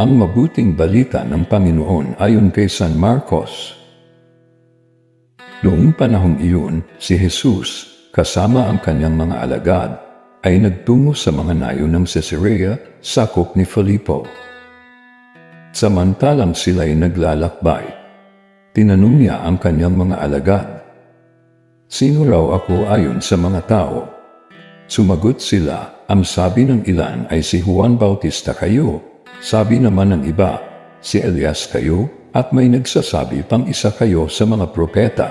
Ang mabuting balita ng Panginoon ayon kay San Marcos. Noong panahong iyon, si Jesus, kasama ang kanyang mga alagad, ay nagtungo sa mga nayo ng Caesarea, sakop ni Filipo. Samantalang sila'y naglalakbay, tinanong niya ang kanyang mga alagad, Sino raw ako ayon sa mga tao? Sumagot sila, ang sabi ng ilan ay si Juan Bautista kayo, sabi naman ng iba, si Elias kayo, at may nagsasabi pang isa kayo sa mga propeta.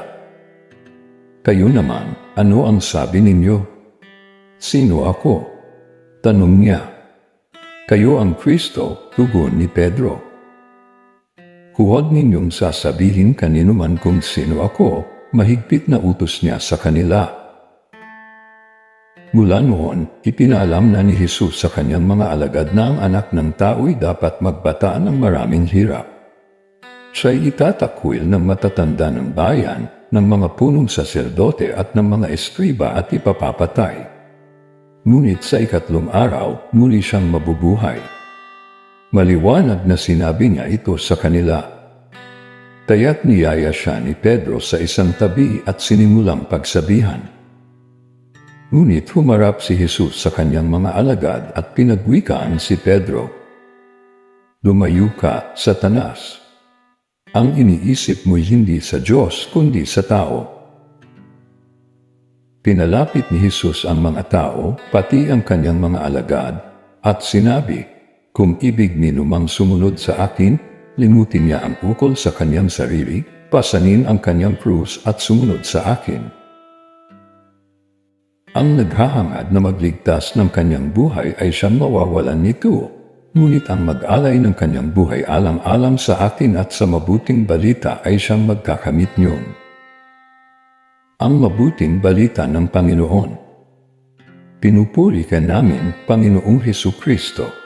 Kayo naman, ano ang sabi ninyo? Sino ako? Tanong niya. Kayo ang Kristo, tugon ni Pedro. Huwag ninyong sasabihin kanino man kung sino ako, mahigpit na utos niya sa kanila. Mula noon, ipinaalam na ni Jesus sa kanyang mga alagad na ang anak ng tao'y dapat magbata ng maraming hirap. Siya'y itatakwil ng matatanda ng bayan, ng mga punong saserdote at ng mga eskriba at ipapapatay. Ngunit sa ikatlong araw, muli siyang mabubuhay. Maliwanag na sinabi niya ito sa kanila. Kaya't niyaya siya ni Pedro sa isang tabi at sinimulang pagsabihan. Ngunit humarap si Jesus sa kanyang mga alagad at pinagwikaan si Pedro. Lumayo ka, Satanas. Ang iniisip mo'y hindi sa Diyos kundi sa tao. Pinalapit ni Jesus ang mga tao, pati ang kanyang mga alagad, at sinabi, Kung ibig ninumang sumunod sa akin, limutin niya ang ukol sa kanyang sarili, pasanin ang kanyang krus at sumunod sa akin. Ang naghahangad na magligtas ng kanyang buhay ay siyang mawawalan nito. Ngunit ang mag-alay ng kanyang buhay alang-alang sa atin at sa mabuting balita ay siyang magkakamit niyon. Ang mabuting balita ng Panginoon. Pinupuri ka namin, Panginoong Heso Kristo.